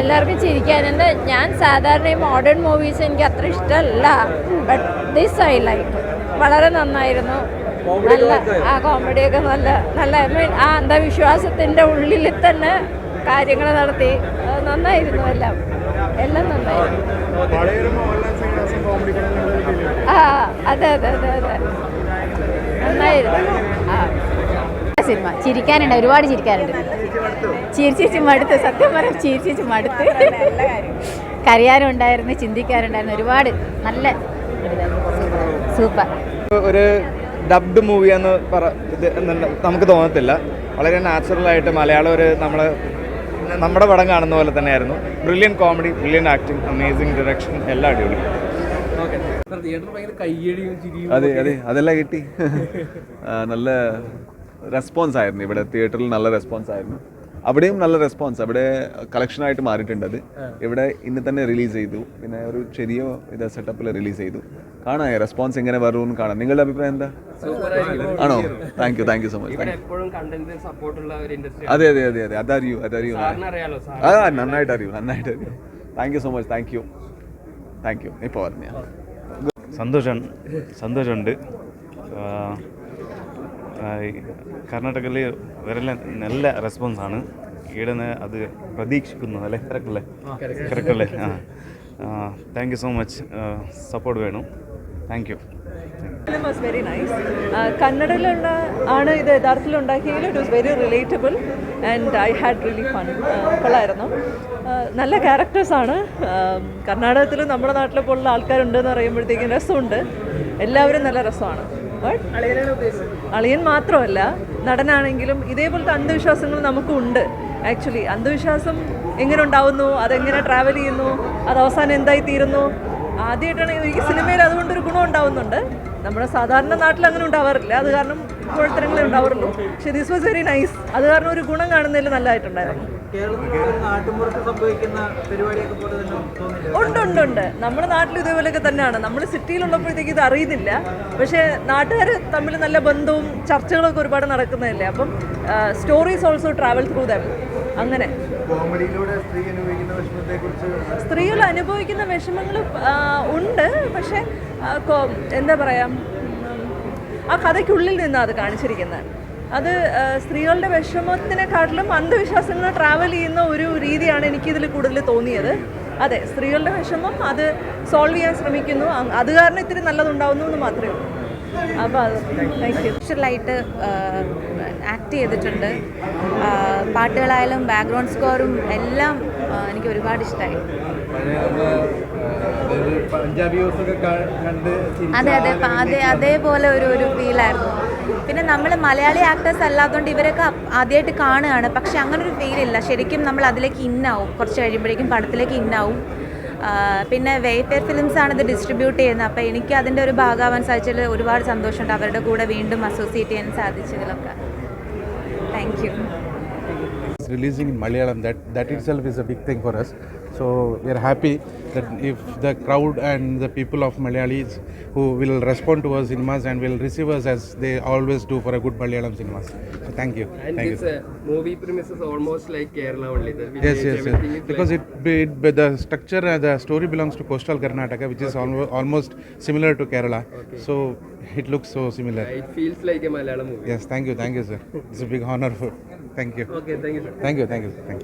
എല്ലാവർക്കും ചിരിക്കാനുണ്ട് ഞാൻ സാധാരണ ഈ മോഡേൺ മൂവീസ് എനിക്ക് അത്ര ഇഷ്ടമല്ല. ബട്ട് ദിസ് ഐ ലൈക്ക് വളരെ നന്നായിരുന്നു. നല്ല ആ കോമഡിയൊക്കെ നല്ല നല്ല ഐ മീൻ ആ അന്ധവിശ്വാസത്തിന്റെ ഉള്ളിൽ തന്നെ കാര്യങ്ങൾ നടത്തി. നന്നായിരുന്നു എല്ലാം. എല്ലാം നന്നായിരുന്നു. ആ അതെ അതെ അതെ അതെ. നന്നായിരുന്നു. സിനിമ. ചിരിക്കാനുണ്ട് ഒരുപാട് ചിരിക്കാനുണ്ട്. ചിരിച്ചിച്ച് മടുത്ത് സത്യം പറയാം ചിരിച്ചിച്ച് മടുത്ത്. കരയാനും ഉണ്ടായിരുന്നു ചിന്തിക്കാനുണ്ടായിരുന്നു ഒരുപാട് നല്ല സൂപ്പർ. ഒരു ഡബ്ഡ് മൂവിയെന്ന് പറ നമുക്ക് തോന്നത്തില്ല. വളരെ നാച്ചുറലായിട്ട് മലയാളം ഒരു നമ്മൾ നമ്മുടെ പടം കാണുന്ന പോലെ തന്നെയായിരുന്നു. Brilliant comedy brilliant acting amazing direction എല്ലാം അടിപൊളി. അതെ അതെ. അതെല്ലാം കിട്ടി. നല്ല റെസ്പോൺസ് ആയിരുന്നു. ഇവിടെ തിയേറ്ററിൽ നല്ല റെസ്പോൺസ് ആയിരുന്നു. അവിടെയും നല്ല റെസ്പോൺസ് അവിടെ കളക്ഷനായിട്ട് മാറിയിട്ടുണ്ട് അത്. ഇവിടെ ഇന്ന് തന്നെ റിലീസ് ചെയ്തു. പിന്നെ ഒരു ചെറിയ ഇത് സെറ്റപ്പിൽ റിലീസ് ചെയ്തു. കാണാം റെസ്പോൺസ് എങ്ങനെ വരുമെന്ന് കാണാം. നിങ്ങളുടെ അഭിപ്രായം എന്താ? ആണോ? Thank you thank you so much ഇവിടെ എപ്പോഴും കണ്ടന്റ് സപ്പോർട്ടുള്ള ഒരു ഇൻഡസ്ട്രി അതെ അതെ അതെ അതെ. അതറിയൂ അതറിയൂ. ആ നന്നായിട്ട് അറിയൂ നന്നായിട്ട് അറിയൂ. Thank you so much thank you thank you ഇപ്പോൾ പറഞ്ഞ? സന്തോഷം സന്തോഷമുണ്ട്. കർണാടകയിൽ വരെല്ലാം നല്ല റെസ്പോൺസാണ് ഈടെ നിന്ന് അത് പ്രതീക്ഷിക്കുന്നു അല്ലേ? കറക്റ്റല്ലേ അല്ലേ ആ. Thank you so much support വേണം. Thank you film was very nice കന്നഡയിലുള്ള ആണ് ഇത് യഥാർത്ഥത്തിൽ ഉണ്ടാക്കിയെങ്കിൽ it was very relatable and I had really fun കൊള്ളായിരുന്നു. ആ, നല്ല ക്യാരക്ടേഴ്സാണ് കർണാടകത്തിൽ നമ്മുടെ നാട്ടിലെ പോലുള്ള ആൾക്കാരുണ്ടെന്ന് പറയുമ്പോഴത്തേക്കും രസമുണ്ട്. എല്ലാവരും നല്ല രസമാണ്. അളിയൻ മാത്രമല്ല നടനാണെങ്കിലും ഇതേപോലത്തെ അന്ധവിശ്വാസങ്ങൾ നമുക്കും ഉണ്ട്. ആക്ച്വലി അന്ധവിശ്വാസം എങ്ങനെ ഉണ്ടാവുന്നു? അതെങ്ങനെ ട്രാവൽ ചെയ്യുന്നു? അത് അവസാനം എന്തായി തീരുന്നു ആദ്യമായിട്ടാണ് ഈ സിനിമയിൽ അതുകൊണ്ടൊരു ഗുണം ഉണ്ടാവുന്നുണ്ട്. നമ്മുടെ സാധാരണ നാട്ടിൽ അങ്ങനെ ഉണ്ടാവാറില്ല. അത് കാരണം കുഴത്തരങ്ങളെ ഉണ്ടാവാറുള്ളൂ പക്ഷെ ദിസ് വാസ് വെരി നൈസ് അത് കാരണം ഒരു ഗുണം കാണുന്നതിൽ നല്ലതായിട്ടുണ്ടായിരുന്നു. ഉണ്ട് ഉണ്ട് ഉണ്ട്. നമ്മുടെ നാട്ടിൽ ഇതേപോലെയൊക്കെ തന്നെയാണ്. നമ്മൾ സിറ്റിയിലുള്ളപ്പോഴത്തേക്ക് ഇത് അറിയുന്നില്ല. പക്ഷേ നാട്ടുകാർ തമ്മിൽ നല്ല ബന്ധവും ചർച്ചകളൊക്കെ ഒരുപാട് നടക്കുന്നതല്ലേ? അപ്പം stories also travel through them അങ്ങനെ. സ്ത്രീകൾ അനുഭവിക്കുന്ന വിഷമങ്ങൾ ഉണ്ട്. പക്ഷെ എന്താ പറയാം ആ കഥയ്ക്കുള്ളിൽ നിന്നാണ് അത് കാണിച്ചിരിക്കുന്നത്. അത് സ്ത്രീകളുടെ വിഷമത്തിനെക്കാട്ടിലും അന്ധവിശ്വാസങ്ങൾ ട്രാവൽ ചെയ്യുന്ന ഒരു രീതിയാണ് എനിക്കിതിൽ കൂടുതൽ തോന്നിയത്. അതെ സ്ത്രീകളുടെ വിഷമം അത് സോൾവ് ചെയ്യാൻ ശ്രമിക്കുന്നു. അത് കാരണം ഇത്തിരി നല്ലതുണ്ടാവുന്നു എന്ന് മാത്രമേ ഉള്ളൂ. അപ്പോൾ അത് നാച്ചുറലായിട്ട് ആക്ട് ചെയ്തിട്ടുണ്ട്. പാട്ടുകളായാലും ബാക്ക്ഗ്രൗണ്ട് സ്കോറും എല്ലാം എനിക്ക് ഒരുപാട് ഇഷ്ടമായി അതെ അതെ അതെ അതേപോലെ ഒരു ഒരു ഫീലായിരുന്നു പിന്നെ നമ്മൾ മലയാളി ആക്ടേഴ്സ് അല്ലാത്തതുകൊണ്ട് ഇവരൊക്കെ ആദ്യമായിട്ട് കാണുകയാണ്. പക്ഷെ അങ്ങനെ ഒരു ഫീലില്ല ശരിക്കും നമ്മൾ അതിലേക്ക് ഇന്നാവും കുറച്ച് കഴിയുമ്പോഴേക്കും പടത്തിലേക്ക് ഇന്നാവും പിന്നെ വേപ്പേർ ഫിലിംസ് ആണ് ഇത് ഡിസ്ട്രിബ്യൂട്ട് ചെയ്യുന്നത്. അപ്പോൾ എനിക്ക് അതിന്റെ ഒരു ഭാഗമാവാൻ സാധിച്ചതിൽ ഒരുപാട് സന്തോഷമുണ്ട് അവരുടെ കൂടെ വീണ്ടും അസോസിയേറ്റ് ചെയ്യാൻ സാധിച്ചതിലൊക്കെ. Thank you releasing in Malayalam. That that itself is a big thing for us. So we are happy that if the crowd and the people of Malayalis who will respond to our cinemas and will receive us as they always do for a good Malayalam cinemas. So thank you. And thank this you. uh, movie premises almost like Kerala only. The Yes, yes, yes. Because like, it, it the structure, uh, the story belongs to coastal Karnataka, which is almo- almost similar to Kerala. So it looks so similar. it feels like a Malayalam movie. Yes, thank you, thank you, sir. It's a big honor for thank you. Okay thank you sir. thank you thank you thank you.